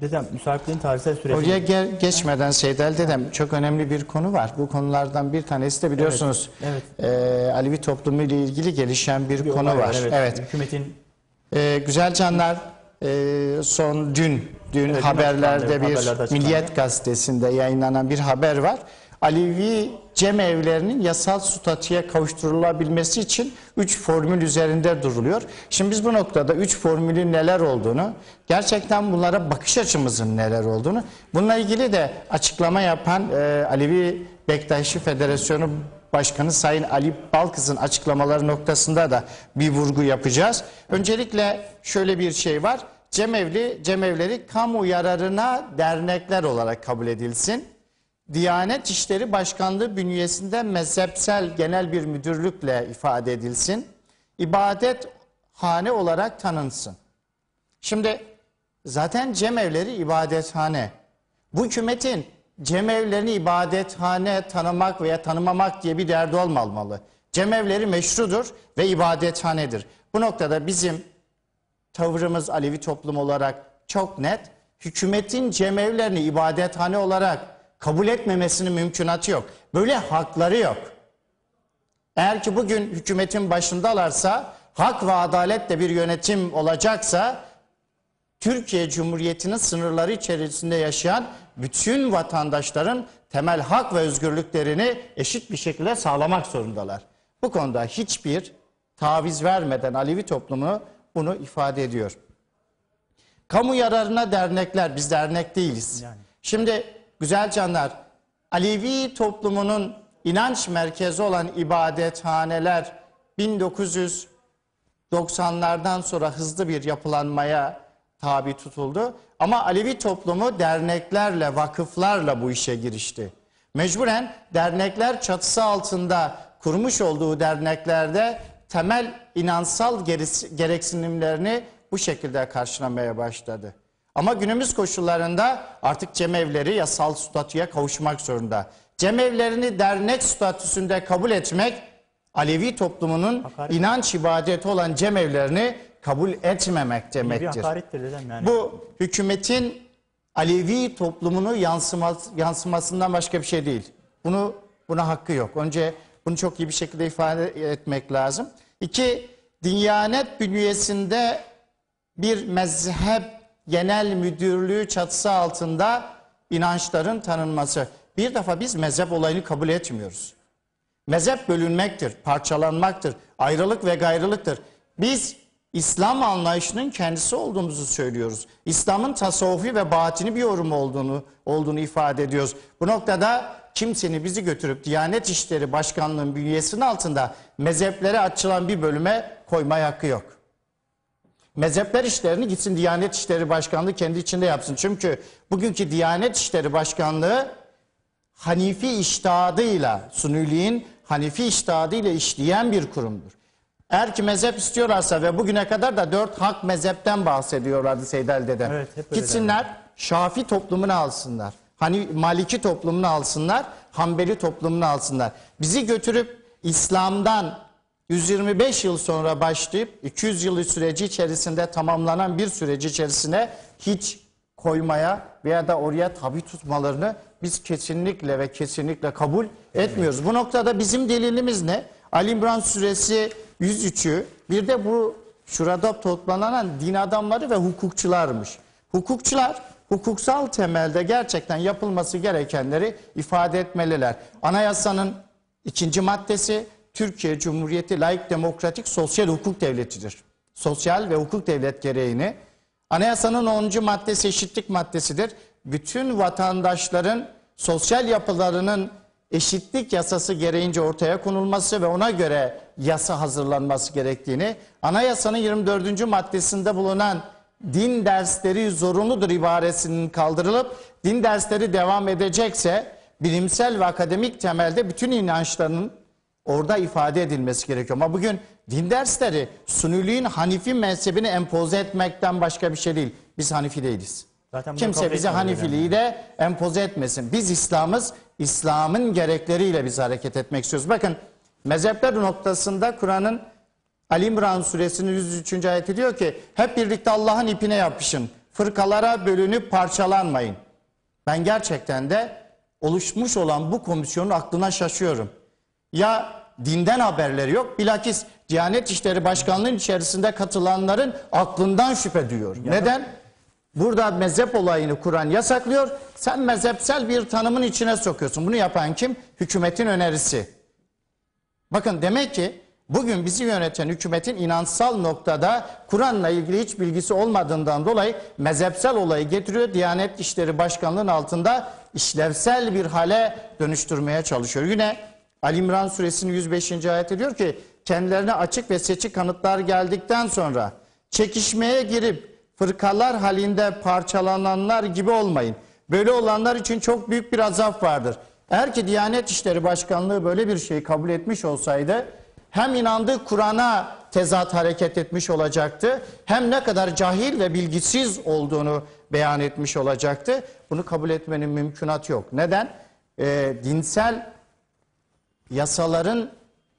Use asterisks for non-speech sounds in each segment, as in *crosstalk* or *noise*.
Dedem müsaitliğin tarihsel süresi. Oraya gel- geçmeden Seydel dedem çok önemli bir konu var. Bu konulardan bir tanesi de biliyorsunuz Evet, e, Alevi toplumu ile ilgili gelişen bir, Bir konu olay var. Evet. Hükümetin E, güzel canlar e, son dün dün dün haberlerde bir. Milliyet gazetesinde yayınlanan bir haber var. Alevi cemevlerinin yasal statüye kavuşturulabilmesi için 3 formül üzerinde duruluyor. Şimdi biz bu noktada 3 formülün neler olduğunu, gerçekten bunlara bakış açımızın neler olduğunu, bununla ilgili de açıklama yapan e, Alevi Bektaşi Federasyonu Başkanı Sayın Ali Balkız'ın açıklamaları noktasında da bir vurgu yapacağız. Öncelikle şöyle bir şey var. Cemevli, cemevleri kamu yararına dernekler olarak kabul edilsin. Diyanet İşleri Başkanlığı bünyesinde mezhepsel genel bir müdürlükle ifade edilsin. İbadet hane olarak tanınsın. Şimdi zaten cemevleri ibadethane. Bu hükümetin cemevlerini ibadethane tanımak veya tanımamak diye bir derdi olmamalı. Cemevleri meşrudur ve ibadethanedir. Bu noktada bizim tavrımız Alevi toplum olarak çok net. Hükümetin cemevlerini ibadethane olarak kabul etmemesinin mümkünatı yok. Böyle hakları yok. Eğer ki bugün hükümetin başındalarsa, hak ve adaletle bir yönetim olacaksa, Türkiye Cumhuriyeti'nin sınırları içerisinde yaşayan bütün vatandaşların temel hak ve özgürlüklerini eşit bir şekilde sağlamak zorundalar. Bu konuda hiçbir taviz vermeden Alevi toplumu bunu ifade ediyor. Kamu yararına dernekler, biz dernek değiliz. Yani. Şimdi güzel canlar, Alevi toplumunun inanç merkezi olan ibadethaneler 1990'lardan sonra hızlı bir yapılanmaya tabi tutuldu. Ama Alevi toplumu derneklerle, vakıflarla bu işe girişti. Mecburen dernekler çatısı altında kurmuş olduğu derneklerde temel inansal gereksinimlerini bu şekilde karşılamaya başladı. Ama günümüz koşullarında artık cemevleri yasal statüye kavuşmak zorunda. Cemevlerini dernek statüsünde kabul etmek Alevi toplumunun Hakaret. inanç ibadeti olan cemevlerini kabul etmemek demektir. yani. Bu hükümetin Alevi toplumunu yansıması, yansımasından başka bir şey değil. Bunu buna hakkı yok. Önce bunu çok iyi bir şekilde ifade etmek lazım. İki, Diyanet bünyesinde bir mezhep genel müdürlüğü çatısı altında inançların tanınması. Bir defa biz mezhep olayını kabul etmiyoruz. Mezhep bölünmektir, parçalanmaktır, ayrılık ve gayrılıktır. Biz İslam anlayışının kendisi olduğumuzu söylüyoruz. İslam'ın tasavvufi ve batini bir yorum olduğunu olduğunu ifade ediyoruz. Bu noktada kimsenin bizi götürüp Diyanet İşleri Başkanlığı'nın bünyesinin altında mezheplere açılan bir bölüme koymaya hakkı yok. Mezhepler işlerini gitsin Diyanet İşleri Başkanlığı kendi içinde yapsın. Çünkü bugünkü Diyanet İşleri Başkanlığı Hanifi iştihadıyla, Suniliğin Hanifi iştihadıyla işleyen bir kurumdur. Eğer ki mezhep istiyorlarsa ve bugüne kadar da dört hak mezhepten bahsediyorlardı Seydel dedem. Evet, hep öyle Gitsinler Şafi toplumunu alsınlar. Hani Maliki toplumunu alsınlar, Hanbeli toplumunu alsınlar. Bizi götürüp İslam'dan 125 yıl sonra başlayıp 200 yıl süreci içerisinde tamamlanan bir süreci içerisine hiç koymaya veya da oraya tabi tutmalarını biz kesinlikle ve kesinlikle kabul etmiyoruz. Bu noktada bizim delilimiz ne? Ali İmran suresi 103'ü bir de bu şurada toplanan din adamları ve hukukçularmış. Hukukçular hukuksal temelde gerçekten yapılması gerekenleri ifade etmeliler. Anayasanın ikinci maddesi Türkiye Cumhuriyeti layık demokratik sosyal hukuk devletidir. Sosyal ve hukuk devlet gereğini Anayasanın 10. maddesi eşitlik maddesidir. Bütün vatandaşların sosyal yapılarının eşitlik yasası gereğince ortaya konulması ve ona göre yasa hazırlanması gerektiğini, anayasanın 24. maddesinde bulunan din dersleri zorunludur ibaresinin kaldırılıp din dersleri devam edecekse bilimsel ve akademik temelde bütün inançların orada ifade edilmesi gerekiyor. Ama bugün din dersleri Suniliğin Hanifi mezhebini empoze etmekten başka bir şey değil. Biz Hanifi değiliz. Zaten Kimse bize Hanifiliği de empoze etmesin. Biz İslam'ız, İslam'ın gerekleriyle biz hareket etmek istiyoruz. Bakın mezhepler noktasında Kur'an'ın Ali İmran suresinin 103. ayeti diyor ki hep birlikte Allah'ın ipine yapışın. fırkalara bölünüp parçalanmayın. Ben gerçekten de oluşmuş olan bu komisyonun aklına şaşıyorum. Ya dinden haberleri yok. Bilakis Diyanet İşleri Başkanlığı'nın içerisinde katılanların aklından şüphe duyuyor. Neden? Burada mezhep olayını Kur'an yasaklıyor. Sen mezhepsel bir tanımın içine sokuyorsun. Bunu yapan kim? Hükümetin önerisi. Bakın demek ki bugün bizi yöneten hükümetin inansal noktada Kur'an'la ilgili hiç bilgisi olmadığından dolayı mezhepsel olayı getiriyor. Diyanet İşleri Başkanlığı'nın altında işlevsel bir hale dönüştürmeye çalışıyor. Yine Ali İmran suresinin 105. ayeti diyor ki kendilerine açık ve seçik kanıtlar geldikten sonra çekişmeye girip fırkalar halinde parçalananlar gibi olmayın. Böyle olanlar için çok büyük bir azap vardır. Eğer ki Diyanet İşleri Başkanlığı böyle bir şeyi kabul etmiş olsaydı hem inandığı Kur'an'a tezat hareket etmiş olacaktı hem ne kadar cahil ve bilgisiz olduğunu beyan etmiş olacaktı. Bunu kabul etmenin mümkünatı yok. Neden? Ee, dinsel yasaların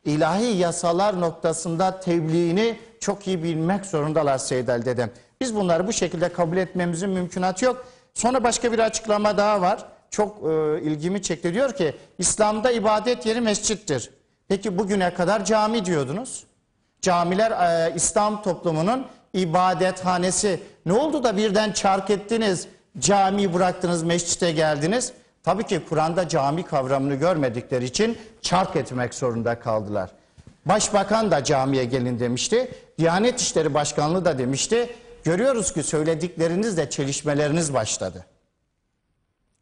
ilahi yasalar noktasında tebliğini çok iyi bilmek zorundalar Seydel dedem. Biz bunları bu şekilde kabul etmemizin mümkünatı yok. Sonra başka bir açıklama daha var. Çok e, ilgimi çekti. Diyor ki İslam'da ibadet yeri mescittir. Peki bugüne kadar cami diyordunuz. Camiler e, İslam toplumunun ibadethanesi. Ne oldu da birden çark ettiniz, cami bıraktınız, mescite geldiniz? Tabii ki Kur'an'da cami kavramını görmedikleri için çark etmek zorunda kaldılar. Başbakan da camiye gelin demişti. Diyanet İşleri Başkanlığı da demişti. Görüyoruz ki söylediklerinizle çelişmeleriniz başladı.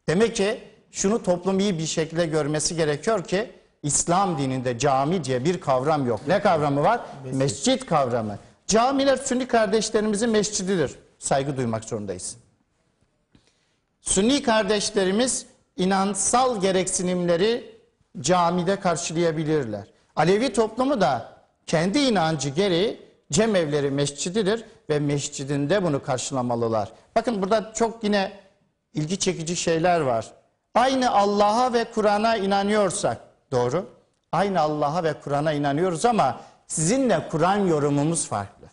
Demek ki şunu toplum iyi bir şekilde görmesi gerekiyor ki İslam dininde cami diye bir kavram yok. Ne kavramı var? Mescit kavramı. Camiler Sünni kardeşlerimizin mescididir. Saygı duymak zorundayız. Sünni kardeşlerimiz inansal gereksinimleri camide karşılayabilirler. Alevi toplumu da kendi inancı gereği cemevleri mescididir ve mescidinde bunu karşılamalılar. Bakın burada çok yine ilgi çekici şeyler var. Aynı Allah'a ve Kur'an'a inanıyorsak doğru. Aynı Allah'a ve Kur'an'a inanıyoruz ama sizinle Kur'an yorumumuz farklı.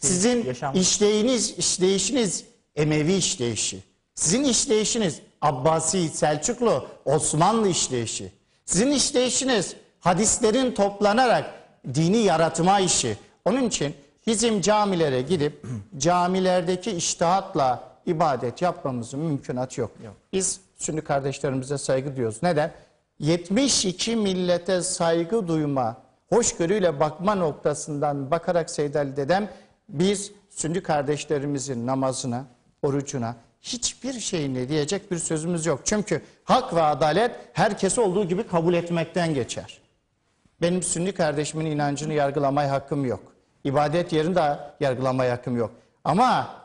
Sizin yaşam- işleyiniz, işleyişiniz Emevi işleyişi. Sizin işleyişiniz Abbasi, Selçuklu, Osmanlı işleyişi. Sizin işleyişiniz hadislerin toplanarak dini yaratma işi. Onun için bizim camilere gidip *clears throat* camilerdeki iştihatla ibadet yapmamızın mümkünatı yok. Biz Sünni kardeşlerimize saygı duyuyoruz. Neden? 72 millete saygı duyma, hoşgörüyle bakma noktasından bakarak Seyyid Ali dedem biz Sünni kardeşlerimizin namazına, orucuna hiçbir şeyine diyecek bir sözümüz yok. Çünkü hak ve adalet herkesi olduğu gibi kabul etmekten geçer. Benim Sünni kardeşimin inancını yargılamaya hakkım yok. İbadet yerini de yargılamaya hakkım yok. Ama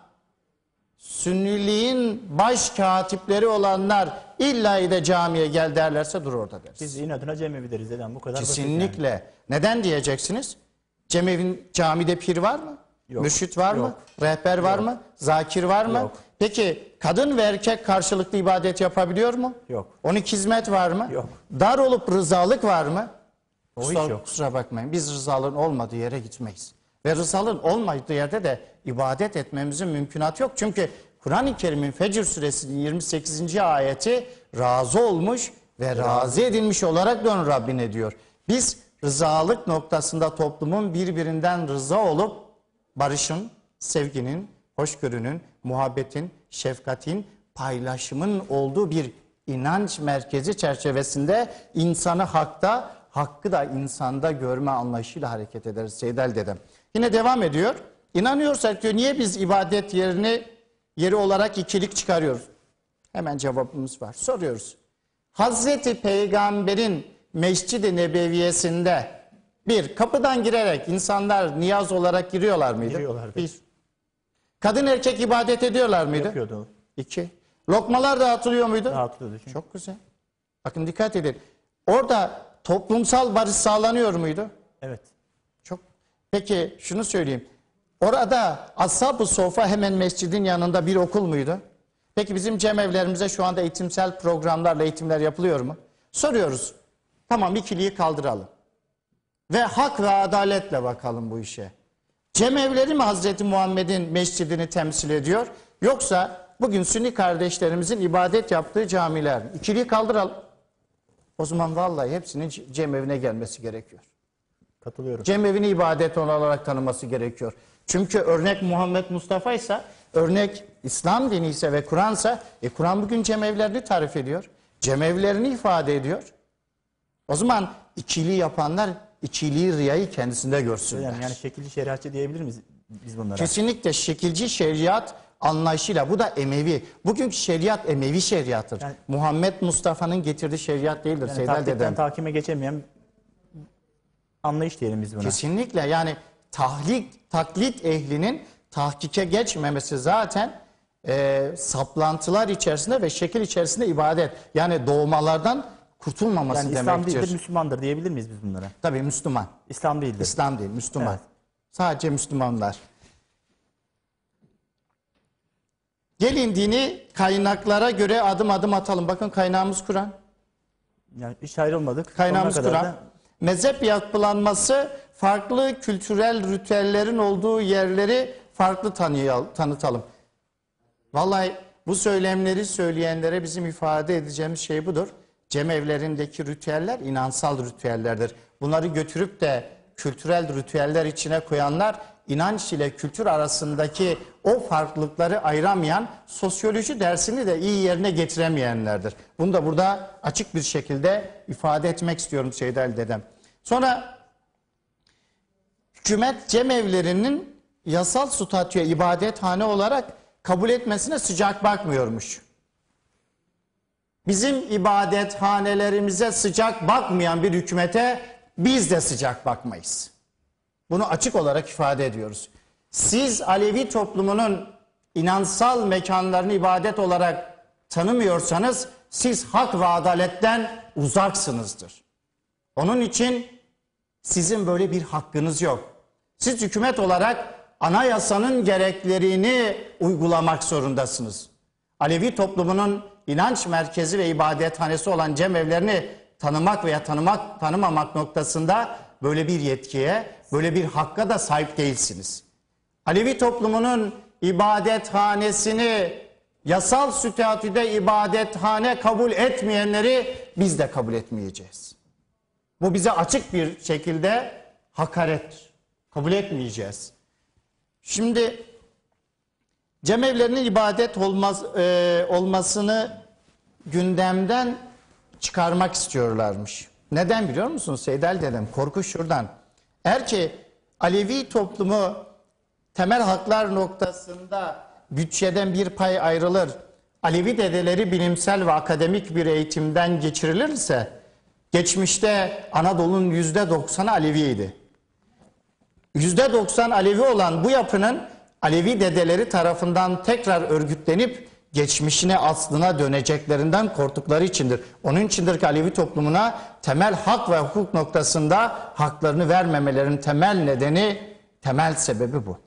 Sünniliğin baş katipleri olanlar illa de camiye gel derlerse dur orada deriz. Biz inadına cemevi deriz dedem bu kadar basit yani. Kesinlikle. Neden diyeceksiniz? Cemevin camide pir var mı? Yok. Mürşit var mı? Yok. Rehber var mı? Zakir var mı? Yok. Peki kadın ve erkek karşılıklı ibadet yapabiliyor mu? Yok. 12 hizmet var mı? Yok. Dar olup rızalık var mı? O kusura, hiç yok. kusura bakmayın. Biz rızalığın olmadığı yere gitmeyiz. Ve rızalığın olmadığı yerde de ibadet etmemizin mümkünatı yok. Çünkü Kur'an-ı Kerim'in Fecr suresinin 28. ayeti razı olmuş ve razı edilmiş olarak dön Rabbine diyor. Biz rızalık noktasında toplumun birbirinden rıza olup barışın, sevginin, hoşgörünün, muhabbetin, şefkatin, paylaşımın olduğu bir inanç merkezi çerçevesinde insanı hakta, hakkı da insanda görme anlayışıyla hareket ederiz Seydel dedem. Yine devam ediyor. İnanıyorsak diyor niye biz ibadet yerini yeri olarak ikilik çıkarıyoruz? Hemen cevabımız var. Soruyoruz. Hazreti Peygamber'in Mescid-i Nebeviyesinde bir kapıdan girerek insanlar niyaz olarak giriyorlar mıydı? Giriyorlardı. Bir. Kadın erkek ibadet ediyorlar mıydı? Yapıyordu. İki. Lokmalar dağıtılıyor muydu? Dağıtılıyordu çünkü. Çok güzel. Bakın dikkat edin. Orada toplumsal barış sağlanıyor muydu? Evet. Çok. Peki şunu söyleyeyim. Orada Ashab-ı Sofa hemen mescidin yanında bir okul muydu? Peki bizim cemevlerimize şu anda eğitimsel programlarla eğitimler yapılıyor mu? Soruyoruz. Tamam ikiliyi kaldıralım. Ve hak ve adaletle bakalım bu işe. Cemevleri mi Hazreti Muhammed'in mescidini temsil ediyor? Yoksa bugün Sünni kardeşlerimizin ibadet yaptığı camiler mi? İkiliyi kaldıralım. O zaman vallahi hepsinin cemevine gelmesi gerekiyor. Katılıyorum. Cemevini ibadet olarak tanıması gerekiyor. Çünkü örnek Muhammed Mustafa ise, örnek İslam dini ise ve Kur'an ise, e Kur'an bugün cemevlerini tarif ediyor. Cemevlerini ifade ediyor. O zaman ikiliği yapanlar ikiliği riyayı kendisinde görsünler. Hocam yani şekilli şeriatçı diyebilir miyiz biz bunlara? Kesinlikle şekilci şeriat anlayışıyla bu da Emevi. Bugünkü şeriat Emevi şeriattır. Yani- Muhammed Mustafa'nın getirdiği şeriat değildir Yani taktikten dedem. takime geçemeyen anlayış diyelim biz buna. Kesinlikle yani tahlik, taklit ehlinin tahkike geçmemesi zaten e, saplantılar içerisinde ve şekil içerisinde ibadet. Yani doğmalardan kurtulmaması Yani İslam demektir. değildir, Müslümandır diyebilir miyiz biz bunlara? Tabii Müslüman. İslam değildir. İslam değil, Müslüman. Evet. Sadece Müslümanlar. Gelin dini kaynaklara göre adım adım atalım. Bakın kaynağımız Kur'an. Yani hiç ayrılmadık. Kaynağımız Kur'an. da Mezhep yapılanması farklı kültürel ritüellerin olduğu yerleri farklı tanıtalım. Vallahi bu söylemleri söyleyenlere bizim ifade edeceğimiz şey budur. Cemevlerindeki ritüeller inansal ritüellerdir. Bunları götürüp de kültürel ritüeller içine koyanlar inanç ile kültür arasındaki o farklılıkları ayıramayan sosyoloji dersini de iyi yerine getiremeyenlerdir. Bunu da burada açık bir şekilde ifade etmek istiyorum Seyyid Ali dedem. Sonra hükümet cemevlerinin yasal statüye ibadethane olarak kabul etmesine sıcak bakmıyormuş. Bizim ibadethanelerimize sıcak bakmayan bir hükümete biz de sıcak bakmayız. Bunu açık olarak ifade ediyoruz. Siz Alevi toplumunun inansal mekanlarını ibadet olarak tanımıyorsanız siz hak ve adaletten uzaksınızdır. Onun için sizin böyle bir hakkınız yok. Siz hükümet olarak anayasanın gereklerini uygulamak zorundasınız. Alevi toplumunun inanç merkezi ve ibadethanesi olan cemevlerini tanımak veya tanımak tanımamak noktasında böyle bir yetkiye, böyle bir hakka da sahip değilsiniz. Alevi toplumunun ibadethanesini yasal statüde ibadethane kabul etmeyenleri biz de kabul etmeyeceğiz. Bu bize açık bir şekilde hakarettir. Kabul etmeyeceğiz. Şimdi cemevlerinin ibadet olmaz, e, olmasını gündemden çıkarmak istiyorlarmış. Neden biliyor musunuz Seydel dedem? Korku şuradan. Eğer ki Alevi toplumu temel haklar noktasında bütçeden bir pay ayrılır, Alevi dedeleri bilimsel ve akademik bir eğitimden geçirilirse, geçmişte Anadolu'nun yüzde doksanı Aleviydi. Yüzde doksan Alevi olan bu yapının Alevi dedeleri tarafından tekrar örgütlenip geçmişine aslına döneceklerinden korktukları içindir. Onun içindir ki Alevi toplumuna temel hak ve hukuk noktasında haklarını vermemelerinin temel nedeni, temel sebebi bu.